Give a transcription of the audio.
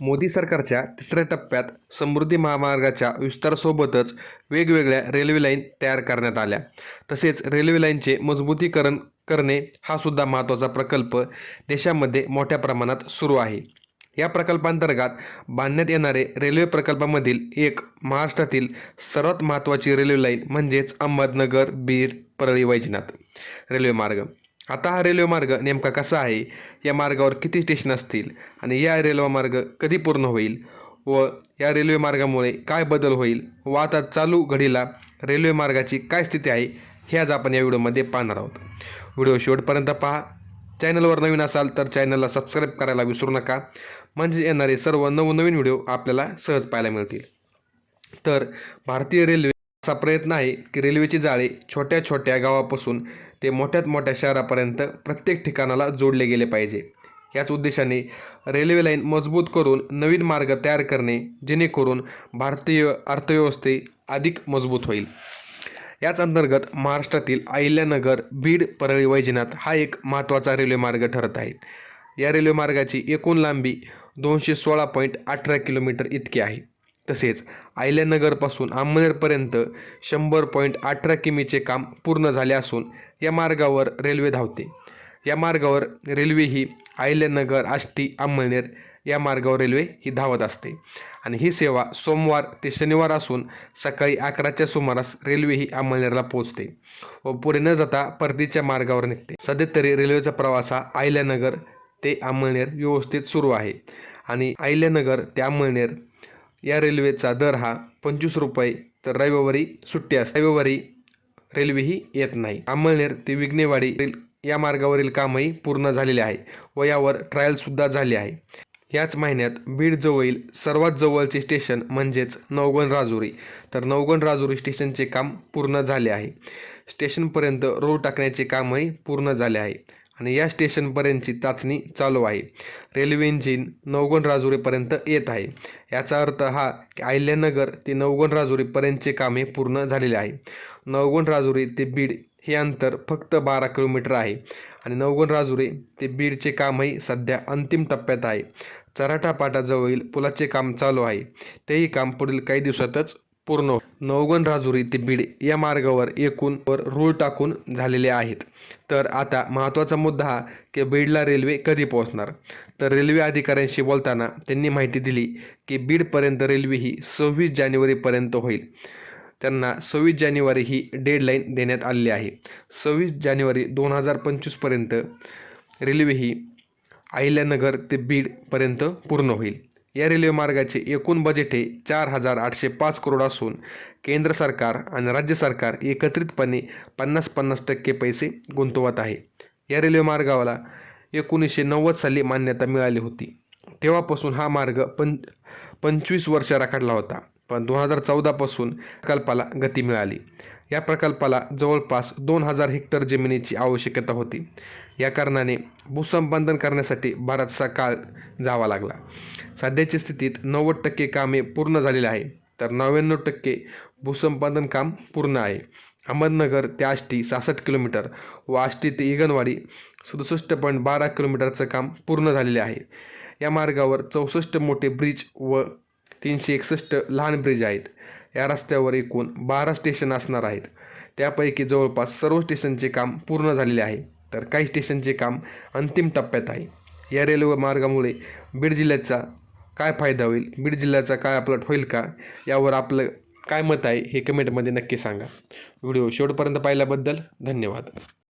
मोदी सरकारच्या तिसऱ्या टप्प्यात समृद्धी महामार्गाच्या विस्तारासोबतच वेगवेगळ्या रेल्वे लाईन तयार करण्यात आल्या. तसेच रेल्वे लाईनचे मजबूतीकरण करणे हा सुद्धा महत्त्वाचा प्रकल्प देशामध्ये मोठ्या प्रमाणात सुरू आहे. या प्रकल्पांतर्गत बांधण्यात येणारे रेल्वे प्रकल्पामधील एक महाराष्ट्रातील सर्वात महत्त्वाची रेल्वे लाईन म्हणजेच अहमदनगर बीड परळी वैजनाथ रेल्वे मार्ग. आता हा रेल्वे मार्ग नेमका कसा आहे? या मार्गावर किती स्टेशन असतील? आणि या रेल्वे मार्ग कधी पूर्ण होईल? व या रेल्वे मार्गामुळे काय बदल होईल? व आता चालू घडीला रेल्वे मार्गाची काय स्थिती आहे? हे आज आपण या व्हिडिओमध्ये पाहणार आहोत. व्हिडिओ शेवटपर्यंत पहा. चॅनलवर नवीन असाल तर चॅनलला सबस्क्राईब करायला विसरू नका. म्हणजे येणारे सर्व नवनवीन व्हिडिओ आपल्याला सहज पाहायला मिळतील. तर भारतीय रेल्वे असा प्रयत्न आहे की रेल्वेची जाळे छोट्या छोट्या गावापासून ते मोठ्यात मोठ्या शहरापर्यंत प्रत्येक ठिकाणाला जोडले गेले पाहिजे. याच उद्देशाने रेल्वे लाईन मजबूत करून नवीन मार्ग तयार करणे जेणेकरून भारतीय अर्थव्यवस्थे अधिक मजबूत होईल. याच अंतर्गत महाराष्ट्रातील अहिल्यानगर बीड परळी वैजनाथ हा एक महत्त्वाचा रेल्वे मार्ग ठरत आहे. या रेल्वे मार्गाची एकूण लांबी दोनशे सोळा पॉईंट अठरा किलोमीटर इतकी आहे. तसेच आयल्यानगरपासून आमनेरपर्यंत शंभर पॉईंट अठरा किमीचे काम पूर्ण झाले असून या मार्गावर रेल्वे धावते. या मार्गावर रेल्वे ही आयल्यानगर आष्टी आमनेर या मार्गावर रेल्वे ही धावत असते. आणि ही सेवा सोमवार ते शनिवार असून सकाळी अकराच्या सुमारास रेल्वे ही अंमळनेरला पोहोचते व पुढे न जाता परतीच्या मार्गावर निघते. सध्या तरी रेल्वेचा प्रवास हा आयल्यानगर ते अंमळनेर व्यवस्थित सुरू आहे आणि आयल्यानगर ते अंमळनेर या रेल्वेचा दर हा पंचवीस रुपये. तर रविवारी सुट्टी असते. रविवारी रेल्वेही येत नाही. अंमळनेर ते विघ्नेवाडी रेल या मार्गावरील कामही पूर्ण झालेले आहे व यावर ट्रायलसुद्धा झाले आहे. याच महिन्यात बीड जवळील सर्वात जवळचे स्टेशन म्हणजेच नवगण राजुरी. तर नवगण राजुरी स्टेशनचे काम पूर्ण झाले आहे. स्टेशनपर्यंत रोड टाकण्याचे कामही पूर्ण झाले आहे. आणि या स्टेशनपर्यंतची चाचणी चालू आहे. रेल्वे इंजिन नवगण राजुरीपर्यंत येत आहे. याचा अर्थ हा की अहिल्यानगर ते नवगण राजुरीपर्यंतचे कामे पूर्ण झालेले आहे. नवगण राजुरी ते बीड हे अंतर फक्त बारा किलोमीटर आहे. आणि नवगण राजुरी ते बीडचे कामही सध्या अंतिम टप्प्यात आहे. चराठा पाटाजवळील पुलाचे काम चालू आहे. तेही काम पुढील काही दिवसातच पूर्ण नवगण राजुरी ते बीड या मार्गावर एकूण वर रूळ टाकून झालेले आहेत. तर आता महत्त्वाचा मुद्दा हा की बीडला रेल्वे कधी पोहोचणार? तर रेल्वे अधिकाऱ्यांशी बोलताना त्यांनी माहिती दिली की बीडपर्यंत रेल्वे ही सव्वीस जानेवारीपर्यंत होईल. त्यांना सव्वीस जानेवारी ही डेडलाईन देण्यात आलेली आहे. सव्वीस जानेवारी दोन हजार पंचवीसपर्यंत रेल्वे ही अहिल्यानगर ते बीडपर्यंत पूर्ण होईल. या रेल्वे मार्गाचे एकूण बजेट हे चार हजार आठशे पाच करोड असून केंद्र सरकार आणि राज्य सरकार एकत्रितपणे पन्नास पन्नास टक्के पैसे गुंतवत आहे. या रेल्वे मार्गाला एकोणीसशे नव्वद साली मान्यता मिळाली होती. तेव्हापासून हा मार्ग पं पंचवीस वर्ष राखडला होता. पण दोन हजार चौदापासून प्रकल्पाला गती मिळाली. या प्रकल्पाला जवळपास दोन हजार हेक्टर जमिनीची आवश्यकता होती. या कारणाने भूसंपादन करण्यासाठी बराचसा काळ जावा लागला. सध्याच्या स्थितीत नव्वद टक्के कामे पूर्ण झालेली आहे तर नव्याण्णव टक्के भूसंपादन काम पूर्ण आहे. अहमदनगर ते आष्टी सहासष्ट किलोमीटर व आष्टी ते इगनवाडी सदुसष्ट पॉईंट बारा किलोमीटरचं काम पूर्ण झालेले आहे. या मार्गावर चौसष्ट मोठे ब्रिज व तीनशे एकसष्ट लहान ब्रिज आहेत. या रस्त्यावर एकूण बारा स्टेशन असणार आहेत. त्यापैकी जवळपास सर्व स्टेशनचे काम पूर्ण झालेले आहे. तर काही स्टेशनचे काम अंतिम टप्प्यात आहे. या रेल्वे मार्गामुळे बीड जिल्ह्याचा काय फायदा होईल? बीड जिल्ह्याचा काय अपलट होईल का? यावर आपलं काय मत आहे हे कमेंटमध्ये नक्की सांगा. व्हिडिओ शेवटपर्यंत पाहिल्याबद्दल धन्यवाद.